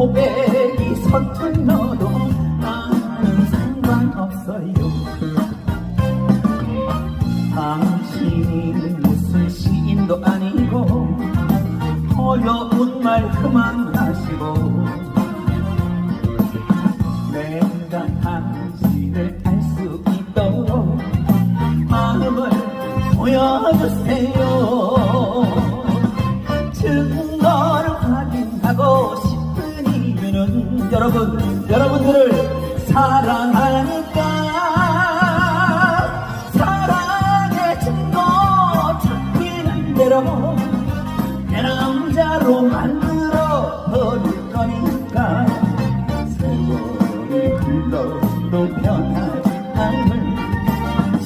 고백이 서툴러도 나는 상관없어요. 당신이 무슨 시인도 아니고 어려운 말 그만 하시고 내가 당신을 알 수 있도록 마음을 보여주세요 여러분 여러분들을 사랑하니까. 사랑의 증거 찾기는 대로 내 남자로 만들어 버릴 거니까. 세월이 흘러도 변하지 않을